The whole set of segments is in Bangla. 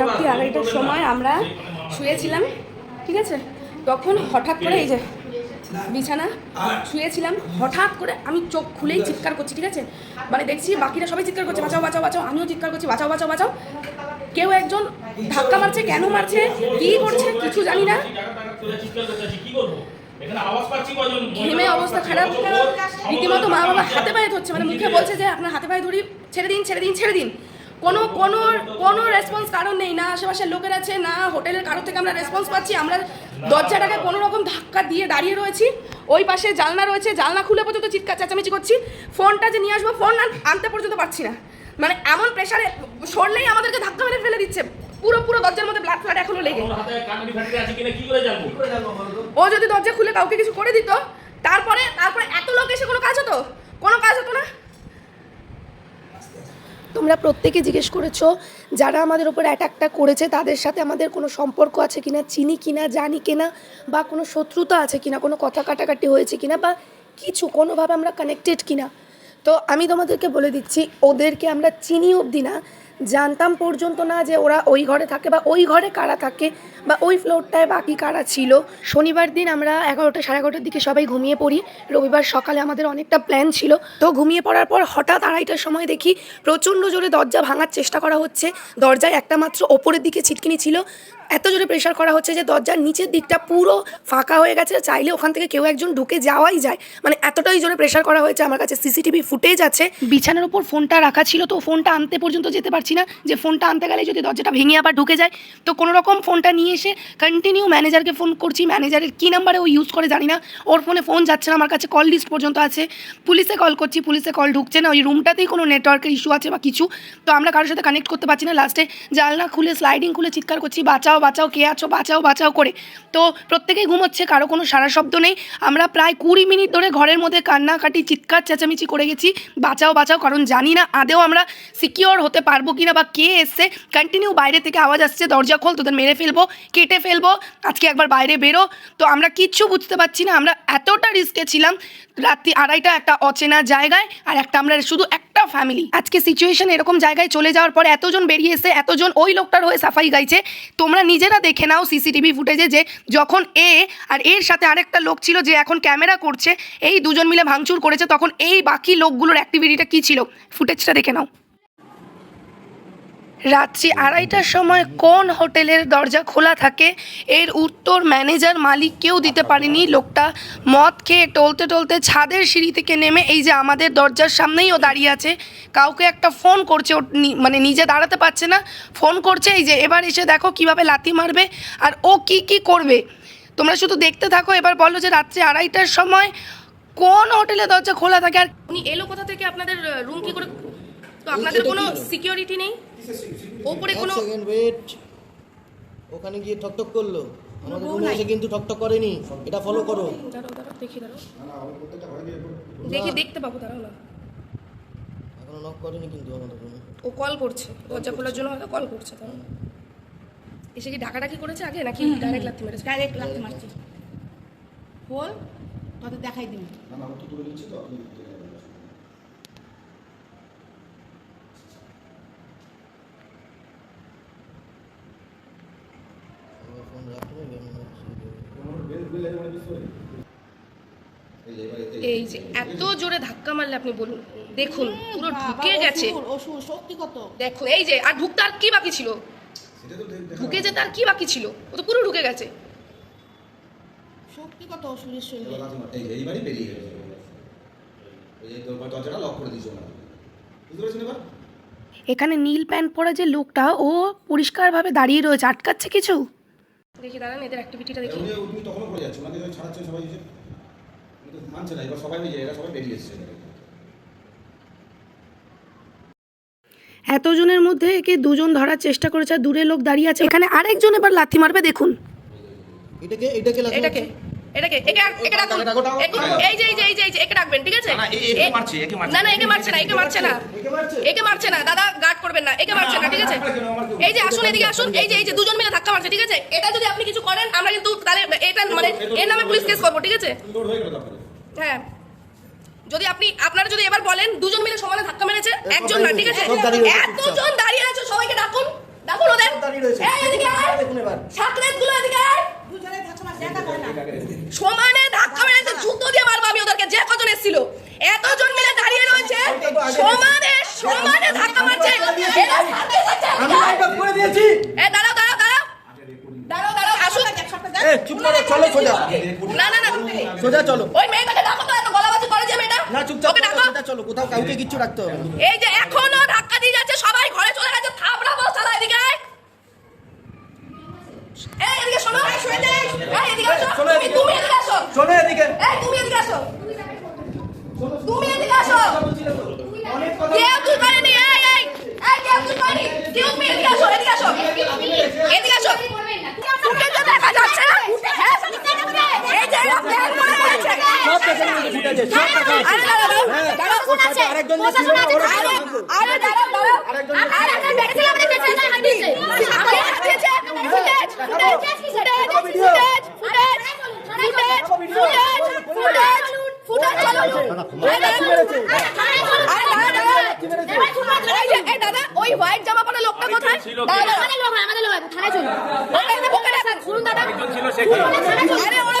রাত্রি আড়াইটার সময় আমরা শুয়েছিলাম ঠিক আছে? তখন হঠাৎ করে এই যে বিছানা শুয়েছিলাম হঠাৎ করে আমি চোখ খুলেই চিৎকার করছি ঠিক আছে? মানে দেখছি বাকিরা সবাই চিৎকার করছে বাঁচাও বাঁচাও বাঁচাও আমিও চিৎকার করছি বাঁচাও বাঁচাও বাঁচাও। কেউ একজন ধাক্কা মারছে কেন মারছে কি করছে কিছু জানি না? ঘেমে অবস্থা খারাপ। রীতিমতো মা বাবা হাতে পায়ে ধরছে মানে মুখে বলছে যে আপনার হাতে পায়ে ধরি ছেড়ে দিন ছেড়ে দিন ছেড়ে দিন। কোনো কোনো কোনো রেসপন্স কারণ নেই না আশেপাশের লোকের আছে না হোটেলের কারোর থেকে আমরা রেসপন্স পাচ্ছি আমরা দরজাটাকে কোনো রকম ধাক্কা দিয়ে দাঁড়িয়ে রয়েছি ওই পাশে জানলা রয়েছে জানলা খুলে পর্যন্ত চিৎকার চেঁচামেচি করছি ফোনটা যে নিয়ে আসব ফোন আন- আনতে পর্যন্ত পারছি না। মানে এমন প্রেশারে সরলেই আমাদেরকে ধাক্কা মেরে ফেলে দিচ্ছে পুরো পুরো দরজার মধ্যে ব্লাড ফ্লাড এখনও লেগে। করে? ও যদি দরজা খুলে কাউকে কিছু করে দিত তারপরে তারপরে এত লোক এসে কোনো কাজ হতো? কোনো কাজ হতো না? তোমরা প্রত্যেকে জিজ্ঞেস করেছ যারা আমাদের উপর অ্যাটাকটা করেছে, তাদের সাথে আমাদের কোনো সম্পর্ক আছে কিনা, চিনি কিনা, জানি কিনা, বা কোনো শত্রুতা আছে কিনা, কোনো কথা কাটাকাটি হয়েছে কিনা, বা কিছু কোনোভাবে আমরা কানেক্টেড কিনা? তো আমি তোমাদেরকে বলে দিচ্ছি, ওদেরকে আমরা চিনি অবধি না জানতাম পর্যন্ত না যে ওরা ওই ঘরে থাকে বা ওই ঘরে কারা থাকে বা ওই ফ্লোরটায় বাকি কারা ছিল। শনিবার দিন আমরা এগারোটা সাড়ে এগারোটার দিকে সবাই ঘুমিয়ে পড়ি। রবিবার সকালে আমাদের অনেকটা প্ল্যান ছিল। তো ঘুমিয়ে পড়ার পর হঠাৎ আড়াইটার সময় দেখি প্রচণ্ড জোরে দরজা ভাঙার চেষ্টা করা হচ্ছে। দরজায় একটা মাত্র ওপরের দিকে ছিটকিনি ছিল। এত জোরে প্রেশার করা হচ্ছে যে দরজার নিচের দিকটা পুরো ফাঁকা হয়ে গেছে, চাইলে ওখান থেকে কেউ একজন ঢুকে যাওয়াই যায়। মানে এতটাই জোরে প্রেশার করা হয়েছে আমার কাছে সিসিটিভি ফুটেজ আছে। বিছানার উপর ফোনটা রাখা ছিল তো ফোনটা আনতে পর্যন্ত যেতে পারছি না, যে ফোনটা আনতে গেলে যদি দরজাটা ভেঙে আবার ঢুকে যায়, তো কোনো রকম ফোনটা নিয়ে এসে কন্টিনিউ ম্যানেজারকে ফোন করছি ম্যানেজারের কী নাম্বারে ও ইউজ করে জানি না, ওর ফোনে ফোন যাচ্ছে না, আমার কাছে কল লিস্ট পর্যন্ত আছে। পুলিশে কল করছি, পুলিশে কল ঢুকছে না, ওই রুমটাতেই কোনো নেটওয়ার্কের ইস্যু আছে বা কিছু, তো আমরা কারোর সাথে কানেক্ট করতে পারছি না। লাস্টে জানলা খুলে স্লাইডিং খুলে চিৎকার করছি, বাঁচাও বাঁচাও, কে আছো? বাঁচাও বাঁচাও করে। তো প্রত্যেকেই ঘুমোচ্ছে, কারও কোনো সারা শব্দ নেই। আমরা প্রায় কুড়ি মিনিট ধরে ঘরের মধ্যে কান্নাকাটি, চিৎকার, চেঁচামেচি করে গেছি। বাঁচাও বাঁচাও, কারণ জানি না আদেও আমরা সিকিওর হতে পারব কি না বা কে এসছে। কন্টিনিউ বাইরে থেকে আওয়াজ আসছে, দরজা খোল, তোদের মেরে ফেলব, কেটে ফেলব, আজকে একবার বাইরে বেরো। তো আমরা কিচ্ছু বুঝতে পারছি না, আমরা এতটা রিস্কে ছিলাম, রাত্রি আড়াইটা একটা অচেনা জায়গায়, আর একটা আমরা শুধু একটা ফ্যামিলি আজকে সিচুয়েশন এরকম জায়গায় চলে যাওয়ার পর এতজন বেরিয়ে এসে, এতজন ওই লোকটার হয়ে সাফাই গাইছে। তোমরা নিজেরা দেখে নাও সিসিটিভি ফুটেজে যে যখন এ আর এর সাথে আরেকটা লোক ছিল যে এখন ক্যামেরা করছে, এই দুজন মিলে ভাঙচুর করেছে, তখন এই বাকি লোকগুলোর অ্যাক্টিভিটিটা কী ছিল? ফুটেজটা দেখে নাও। রাত্রি আড়াইটার সময় কোন হোটেলের দরজা খোলা থাকে? এর উত্তর ম্যানেজার মালিক কেউ দিতে পারেনি। লোকটা মদ খেয়ে টলতে টলতে ছাদের সিঁড়ি থেকে নেমে এই যে আমাদের দরজার সামনেই ও দাঁড়িয়ে আছে। কাউকে একটা ফোন করছে ও মানে নিজে দাঁড়াতে পারছে না। ফোন করছে এই যে এবার এসে দেখো কীভাবে লাথি মারবে আর ও কি কি করবে। তোমরা শুধু দেখতে থাকো এবার বলো যে রাত্রি আড়াইটার সময় কোন হোটেলে দরজা খোলা থাকে? আর উনি এলো কোথা থেকে? আপনাদের রুম কি করে? তো আপনাদের কোনো সিকিউরিটি নেই? ওপরে কোনো সেকেন্ড ওয়েট ওখানে গিয়ে ঠকঠক করল। আমাদের রুমে এসে কিন্তু ঠকঠক করেনি। এটা ফলো করো। দাঁড়াও দাঁড়াও দেখি দাঁড়াও। দেখি। দেখতে পাবো দাঁড়াও না এখনও নক করেনি কিন্তু আমাদের রুমে ও কল করছে। দরজা খোলার জন্য হয়তো কল করছে তাহলে এসে কি ডাকাডাকি করেছে আগে নাকি ডাইরেক্ট লাথি মেরেছে? ডাইরেক্ট লাগতে মারছি। বল তোদের দেখাই দিবি। ফোন এই যে এত জোরে ধাক্কা মারলে আপনি বলুন। দেখুন পুরো ঢুকে গেছে। শক্তি কত দেখো এই যে আর ঢুকতে আর কি বাকি ছিল? ঢুকে যেতে আর কি বাকি ছিল? ও তো পুরো ঢুকে গেছে। শক্তি কত অসুরের শরীরে এইবারই বেরিয়ে গেছে। ওই যে দরজাটা লক করে দিয়েছে ওরা বুঝতে পারছেন এবার? এখানে নীল প্যান্ট পরা যে লোকটা ও পরিষ্কারভাবে দাঁড়িয়ে রয়েছে। আটকাচ্ছে কিছু? দেখি দাঁড়ান এদের অ্যাক্টিভিটিটা দেখি। তখনও করে যাচ্ছে। ওনাকে ছাড়াচ্ছে সবাই মানছে না এবার সবাই এরা সবাই বেরিয়ে এসছে। এতজনের মধ্যে একে দুজন ধরার চেষ্টা করেছে আর দূরে লোক দাঁড়িয়ে আছে। এখানে আরেকজন এবার লাথি মারবে দেখুন। এটাকে এটাকে এটাকে একে একে। এই যে এই যে এই যে এই যে একে ডাকবেন ঠিক আছে? না। না না একে মারছে না একে মারছে না। একে মারছে? একে মারছে না দাদা গার্ড করবেন না একে মারছে না ঠিক আছে? এই যে আসুন এদিকে আসুন। এই যে এই যে দুজন মিলে ধাক্কা মারছে ঠিক আছে? এটা যদি আপনি কিছু করেন আমরা কিন্তু তাহলে এটা মানে এর নামে পুলিশ কেস করব ঠিক আছে? হ্যাঁ। যদি আপনি আপনারা যদি এবার বলেন দুজন মিলে সমানে ধাক্কা মেরেছে একজন না ঠিক আছে? এতজন দাঁড়িয়ে আছে সবাইকে ডাকুন ডাকুন ওদের। সব দাঁড়িয়ে রয়েছে। এই এদিকে আয়। দেখুন এবার। সাকরেতগুলো এদিকে আয়। সমানে ধাক্কা মেরেছে জুতো দিয়ে মারবো আমি ওদেরকে যে কজন এসেছিল। এতজন মিলে দাঁড়িয়ে রয়েছে সমানে সমানে ধাক্কা মারছে। আমি লাইট করে দিয়েছি। এ দাঁড়াও দাঁড়াও আসুন এক সপ্তাহ দেখ এ চুপ করো চলো সোজা। না না না সোজা চলো। ওই মেয়েটাকে ডাকো তো এত গলাবাজি করে যে মেয়েটা। না চুপচাপ ওকে ডাকো। সোজা চলো কোথাও কাউকে কিচ্ছু রাখতে হবে এই যে এখনও ধাক্কা দিয়ে যাচ্ছে সবাই ঘরে চলে গেছে থাবড়া চালা এদিকে। এই এদিকে শোনো। এই এদিকে শোনো তুমি এদিকে। প্রশাসন। ছুটে আছে। সব আরেকজন দাদা ওই হোয়াইট জামা পরা লোকটা কোথায়? আমাদের লোক আমাদের লোক। থানায় চলুন দাদা শুনুন দাদা আরে ওরা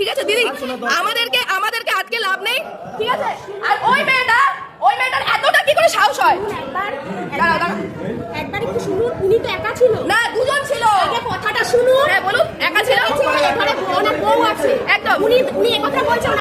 ঠিক আছে দিদি? আমাদেরকে আমাদেরকে আজকে লাভ নেই ঠিক আছে? আর ওই মেয়েটা ওই মেয়েটার এতটা কি করে সাহস হয়? দাঁড়াও দাঁড়াও। একবার একটু শুনুন? উনি তো একা ছিল। না দুজন ছিল। আগে কথাটা শুনুন। হ্যাঁ বলুন। একা ছিল? ঘরে অনেক বউ আছে। একদম। উনি উনি একথা বলছেন না।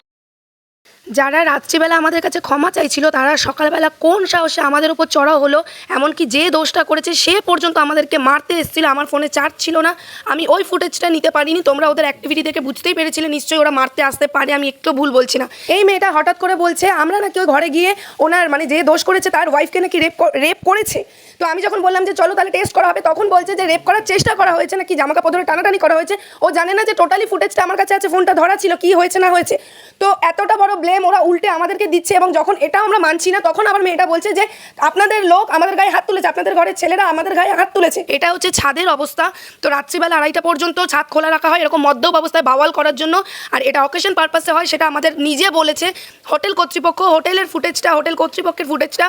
যারা রাত্রিবেলা আমাদের কাছে ক্ষমা চাইছিল, তারা সকালবেলা কোন সাহসে আমাদের উপর চড়াও হলো, এমনকি যে দোষটা করেছে সে পর্যন্ত আমাদেরকে মারতে এসেছিল, আমার ফোনে চার্জ ছিল না, আমি ওই ফুটেজটা নিতে পারিনি, তোমরা ওদের অ্যাক্টিভিটি দেখে বুঝতেই পেরেছিলে, নিশ্চয়ই ওরা মারতে আসতে পারে, আমি একটু ভুল বলছি না। এই মেয়েটা হঠাৎ করে বলছে, আমরা নাকি ওই ঘরে গিয়ে ওনার মানে যে দোষ করেছে, তার ওয়াইফকে নাকি রেপ রেপ করেছে? তো আমি যখন বললাম যে চলো তাহলে টেস্ট করা হবে, তখন বলছে যে রেপ করার চেষ্টা করা হয়েছে নাকি জামা কাপড় টানাটানি করা হয়েছে। ও জানে না যে টোটালি ফুটেজটা আমার কাছে আছে ফোনটা ধরা ছিল, কি হয়েছে না হয়েছে। তো এতটা বড় ব্লেম ওরা উল্টে আমাদেরকে দিচ্ছে এবং যখন এটাও আমরা মানছি না, তখন আবার মেয়েটা বলছে যে আপনাদের লোক আমাদের গায়ে হাত তুলেছে, আপনাদের ঘরের ছেলেরা আমাদের গায়ে হাত তুলেছে। এটা হচ্ছে ছাদের অবস্থা। তো রাত্রিবেলা আড়াইটা পর্যন্ত ছাদ খোলা রাখা হয়, এরকম মদ্যপ অবস্থায় বাওয়াল করার জন্য। আর এটা অকেশন পারপাসে হয়, সেটা আমাদের নিজে বলেছে। হোটেল কর্তৃপক্ষ, হোটেলের ফুটেজটা হোটেল কর্তৃপক্ষের ফুটেজটা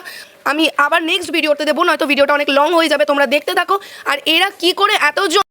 আমি আবার নেক্সট ভিডিওতে দেবো, নয়তো ভিডিওটা অনেক লং হয়ে যাবে, তোমরা দেখতে থাকো। আর এরা কি করে এতজন